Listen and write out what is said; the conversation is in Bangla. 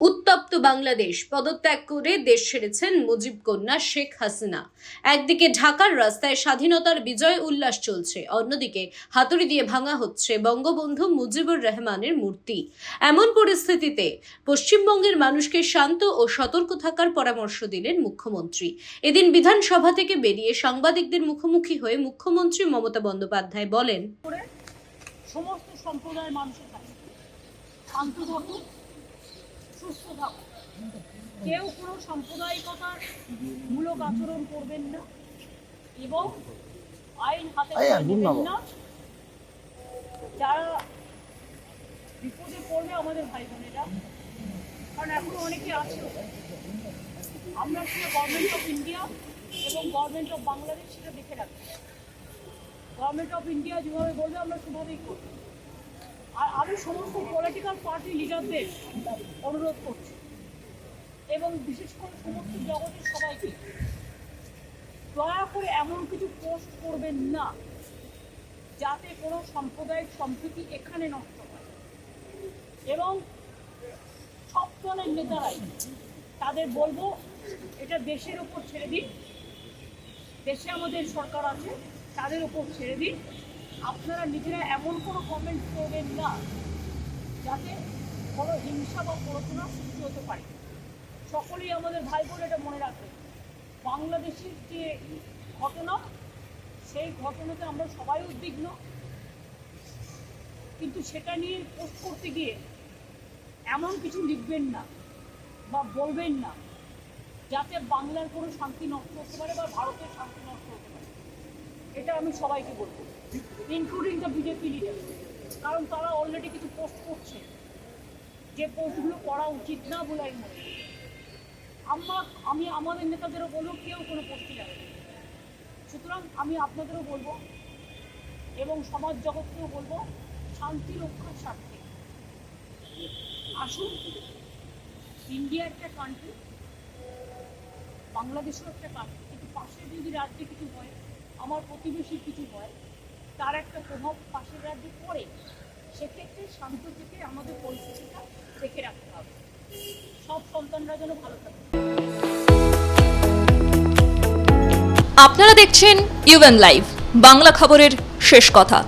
উত্তপ্ত বাংলাদেশ পদত্যাগ করে দেশ ছেড়েছেন মুজিব কন্যা শেখ হাসিনা। একদিকে ঢাকার রাস্তায় স্বাধীনতার বিজয় উল্লাস চলছে, অন্যদিকে হাতুড়ি দিয়ে ভাঙা হচ্ছে বঙ্গবন্ধু মুজিবুর রহমানের মূর্তি। এমন পরিস্থিতিতে পশ্চিমবঙ্গের মানুষকে শান্ত ও সতর্ক থাকার পরামর্শ দিলেন মুখ্যমন্ত্রী। এদিন বিধানসভা থেকে বেরিয়ে সাংবাদিকদের মুখোমুখি হয়ে মুখ্যমন্ত্রী মমতা বন্দ্যোপাধ্যায় বলেন, সমস্ত সম্প্রদায়ের মানুষের সুস্থ থাকুন কেউ কোনো সাম্প্রদায়িকতার মূলক আচরণ করবেন না এবং আইন হাতে নেবেন না। যারা বিপদে পড়বে আমাদের ভাই বোনেরা কারণ এখন অনেকে আছে। আমরা সেটা গভর্নমেন্ট অফ ইন্ডিয়া এবং গভর্নমেন্ট অফ বাংলাদেশ সেটা দেখে রাখি। গভর্নমেন্ট অফ ইন্ডিয়া যেভাবে বলবে আমরা সেভাবেই করব। আর আমি সমস্ত পলিটিক্যাল পার্টি লিডারদের অনুরোধ করছি। এবং বিশেষ করে সমস্ত জগতের সবাইকে, দয়া করে এমন কিছু পোস্ট করবেন না, যাতে কোনো সাম্প্রদায়িক সম্প্রীতি এখানে নষ্ট হয়। এবং সব দলের নেতারাই তাদের বলব, এটা দেশের উপর ছেড়ে দিন। দেশে আমাদের সরকার আছে, তাদের উপর ছেড়ে দিন। আপনারা নিজেরা এমন কোনো কমেন্ট করবেন না, যাতে কোনো হিংসা বা প্ররোচনা সৃষ্টি হতে পারে। সকলেই আমাদের ভাই বোন এটা মনে রাখবেন বাংলাদেশের যে ঘটনা, সেই ঘটনাতে আমরা সবাই উদ্বিগ্ন। কিন্তু সেটা নিয়ে পোস্ট করতে গিয়ে এমন কিছু লিখবেন না বা বলবেন না, যাতে বাংলার কোনো শান্তি নষ্ট হতে পারে বা ভারতের শান্তি নষ্ট এটা আমি সবাইকে বলব ইনক্লুডিং দ্য বিজেপি লিডার কারণ তারা অলরেডি কিছু পোস্ট করছে। যে পোস্টগুলো করা উচিত না বলে আমি মনে আমরা, আমি আমাদের নেতাদেরও বলব, কেউ কোনো পোস্টই না। সুতরাং আমি আপনাদেরও বলব এবং সমাজ জগৎকেও বলব, শান্তি রক্ষার স্বার্থে। আসুন ইন্ডিয়া একটা কান্ট্রি বাংলাদেশও একটা কান্ট্রি কিন্তু পাশে যদি রাজ্যে কিছু হয় আমার প্রতিবেশীর কিছু হয় তার একটা প্রভাব পাশের রাজ্যে পড়ে, সেক্ষেত্রে শান্ত থেকে আমাদের পরিস্থিতিটা দেখে রাখতে হবে। সব সন্তানরা যেন ভালো থাকে। আপনারা দেখছেন ইউএন লাইভ বাংলা খবরের শেষ কথা।